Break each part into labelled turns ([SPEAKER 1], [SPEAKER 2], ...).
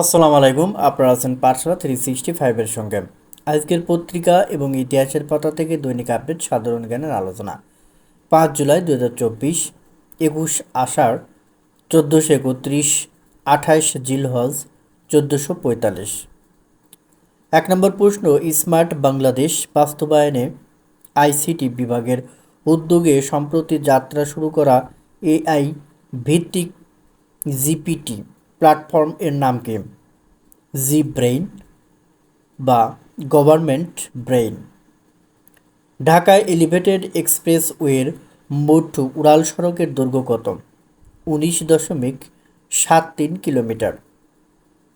[SPEAKER 1] আসসালামু আলাইকুম, আপনারা আছেন পাঠশালা থ্রি সিক্সটি ফাইভের সঙ্গে। আজকের পত্রিকা এবং ইতিহাসের পাতা থেকে দৈনিক আপডেট, সাধারণ জ্ঞানের আলোচনা। পাঁচ জুলাই দু হাজার চব্বিশ, একুশ আষাঢ়, চোদ্দোশো একত্রিশ, আঠাইশ জিলহজ, চোদ্দোশো পঁয়তাল্লিশ। এক নম্বর প্রশ্ন, স্মার্ট বাংলাদেশ বাস্তবায়নে আইসিটি বিভাগের উদ্যোগে সম্প্রতি যাত্রা শুরু করা এআই ভিত্তিক জিপিটি। প্ল্যাটফর্ম এর নাম কি? জি ব্রেইন বা গভর্নমেন্ট ব্রেইন ঢাকায় এলিভেটেড এক্সপ্রেসওয়ের মোট উড়াল সড়কের দৈর্ঘ্য কত? উনিশ দশমিক সাত তিন কিলোমিটার।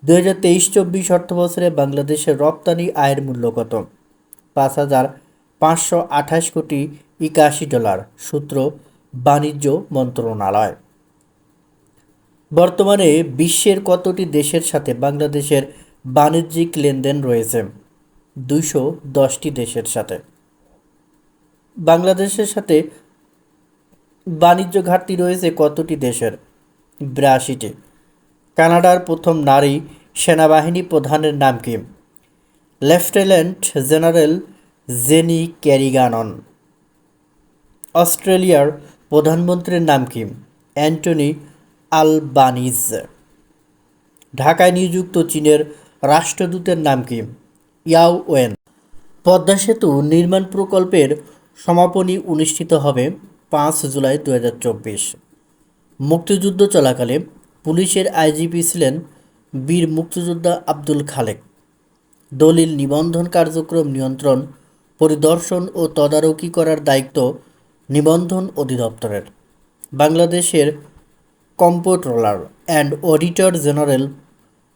[SPEAKER 1] দু হাজার তেইশ চব্বিশ অর্থ বছরে বাংলাদেশের রপ্তানি আয়ের মূল্য কত? পাঁচ হাজার পাঁচশো আঠাশ কোটি একাশি ডলার, সূত্র বাণিজ্য মন্ত্রণালয়। বর্তমানে বিশ্বের কতটি দেশের সাথে বাংলাদেশের বাণিজ্যিক লেনদেন রয়েছে? দুইশো দশটি দেশের সাথে। বাংলাদেশের সাথে বাণিজ্য ঘাটতি রয়েছে কতটি দেশের? বিরাশিটি। কানাডার প্রথম নারী সেনাবাহিনী প্রধানের নাম কি? Lieutenant general Jennie Carignan. অস্ট্রেলিয়ার প্রধানমন্ত্রীর নাম কি? Anthony Albanese. ঢাকায় নিযুক্ত চীনের রাষ্ট্রদূতের নাম কি? ইয়াও ওয়েন। পদ্মা সেতু নির্মাণ প্রকল্পের সমাপনী অনুষ্ঠিত হবে পাঁচ জুলাই দু মুক্তিযুদ্ধ চলাকালে পুলিশের আইজিপি ছিলেন বীর মুক্তিযোদ্ধা আব্দুল খালেক। দলিল নিবন্ধন কার্যক্রম নিয়ন্ত্রণ, পরিদর্শন ও তদারকি করার দায়িত্ব নিবন্ধন অধিদপ্তরের। বাংলাদেশের কম্পোট্রোলার অ্যান্ড অডিটর জেনারেল,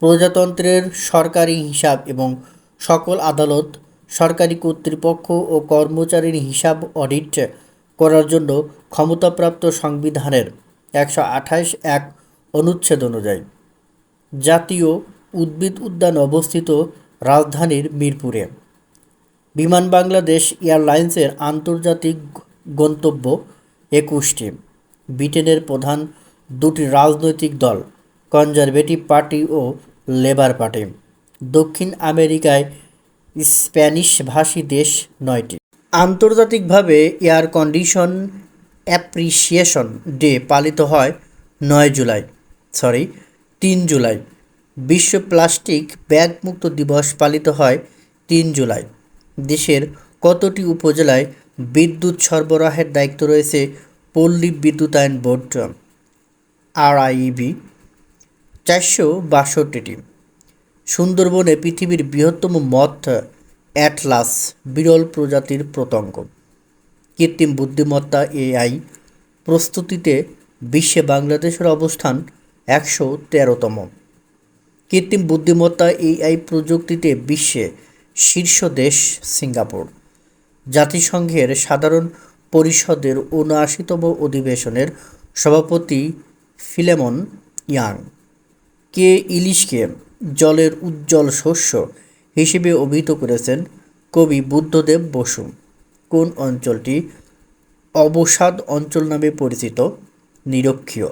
[SPEAKER 1] প্রজাতন্ত্রের সরকারি হিসাব এবং সকল আদালত, সরকারি কর্তৃপক্ষ ও কর্মচারীর হিসাব অডিট করার জন্য ক্ষমতাপ্রাপ্ত সংবিধানের একশো আঠাশ এক অনুচ্ছেদ অনুযায়ী। জাতীয় উদ্ভিদ উদ্যান অবস্থিত রাজধানীর মিরপুরে। বিমান বাংলাদেশ এয়ারলাইন্সের আন্তর্জাতিক গন্তব্য একুশটি। ব্রিটেনের প্রধান দুটি রাজনৈতিক দল কনজারভেটিভ পার্টি ও লেবার পার্টি দক্ষিণ আমেরিকায় স্প্যানিশ ভাষী দেশ নয়টি। আন্তর্জাতিকভাবে এয়ার কন্ডিশন অ্যাপ্রিসিয়েশন ডে পালিত হয় নয় জুলাই, সরি, তিন জুলাই। বিশ্ব প্লাস্টিক ব্যাগ মুক্ত দিবস পালিত হয় তিন জুলাই। দেশের কতটি উপজেলায় বিদ্যুৎ সরবরাহের দায়িত্ব রয়েছে পল্লী বিদ্যুতায়ন বোর্ড? আরআইবি, চারশো বাষট্টিটি। সুন্দরবনে পৃথিবীর বৃহত্তম মথ অ্যাটলাস, বিরল প্রজাতির প্রতঙ্গ কৃত্রিম বুদ্ধিমত্তা এআই প্রস্তুতিতে বিশ্বে বাংলাদেশের অবস্থান একশো তেরোতম। কৃত্রিম বুদ্ধিমত্তা এআই প্রযুক্তিতে বিশ্বে শীর্ষ দেশ সিঙ্গাপুর। জাতিসংঘের সাধারণ পরিষদের উনআশিতম অধিবেশনের সভাপতি ফিলেমন ইয়াং, কে ইলিশকে জলের উজ্জ্বল শস্য হিসেবে অভিহিত করেছেন কবি বুদ্ধদেব বসু। কোন অঞ্চলটি? অবসাদ অঞ্চল নামে পরিচিত, নিরক্ষীয়।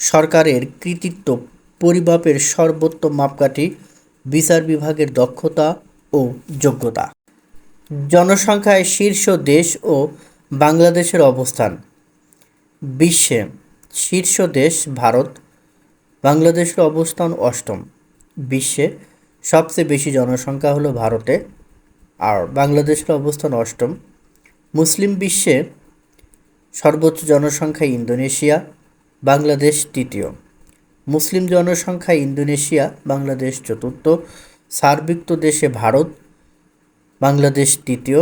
[SPEAKER 1] সরকারের কৃতিত্ব, পরিমাপের সর্বোত্তম মাপকাঠি, বিচার বিভাগের দক্ষতা ও যোগ্যতা। জনসংখ্যায় শীর্ষ দেশ ও বাংলাদেশের অবস্থান। বিশ্বে শীর্ষ দেশ ভারত, বাংলাদেশের অবস্থান অষ্টম। বিশ্বে সবচেয়ে বেশি জনসংখ্যা হলো ভারতে, আর বাংলাদেশের অবস্থান অষ্টম। মুসলিম বিশ্বে সর্বোচ্চ জনসংখ্যা ইন্দোনেশিয়া, বাংলাদেশ তৃতীয়। মুসলিম জনসংখ্যা ইন্দোনেশিয়া, বাংলাদেশ চতুর্থ। সার্বিক্ত দেশে ভারত, বাংলাদেশ তৃতীয়।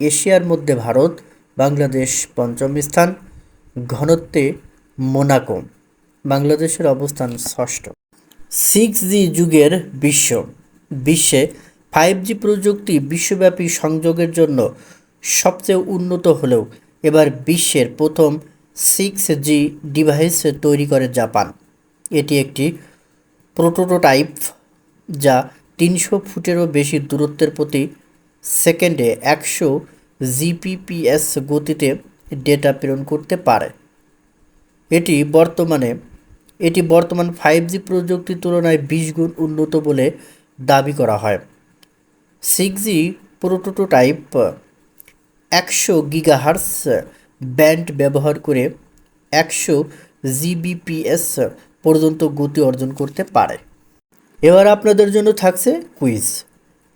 [SPEAKER 1] এশিয়ার মধ্যে ভারত, বাংলাদেশ পঞ্চম স্থান। ঘনত্বে মোনাকো, বাংলাদেশের অবস্থান ষষ্ঠ। সিক্স জি যুগের বিশ্ব। বিশ্বে ফাইভ জি প্রযুক্তি বিশ্বব্যাপী সংযোগের জন্য সবচেয়ে উন্নত হলেও এবার বিশ্বের প্রথম সিক্স জি ডিভাইস তৈরি করে জাপান। এটি একটি প্রোটোটাইপ যা তিনশো ফুটেরও বেশি দূরত্বের প্রতি সেকেন্ডে একশো জিপিপিএস গতিতে ডেটা প্রেরণ করতে পারে। এটি বর্তমানে, এটি বর্তমান ফাইভ জি প্রযুক্তির তুলনায় বিশ গুণ উন্নত বলে দাবি করা হয়। সিক্স জি প্রোটোটাইপ একশো গিগাহার্স ব্যান্ড ব্যবহার করে একশো জিবিপিএস পর্যন্ত গতি অর্জন করতে পারে। এবার আপনাদের জন্য থাকছে কুইজ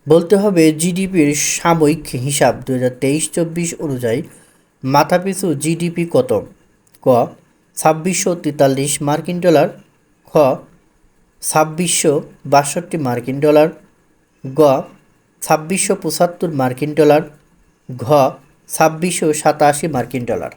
[SPEAKER 1] বলতে হবে জিডিপির সাময়িক হিসাব দু হাজার তেইশ চব্বিশ অনুযায়ী মাথাপিছু জিডিপি কত? ক ছাব্বিশশো তেতাল্লিশ মার্কিন ডলার খ ছাব্বিশশো বাষট্টি মার্কিন ডলার, গ, ছাব্বিশশো পঁচাত্তর মার্কিন ডলার, ঘ, ছাব্বিশশো সাতাশি মার্কিন ডলার।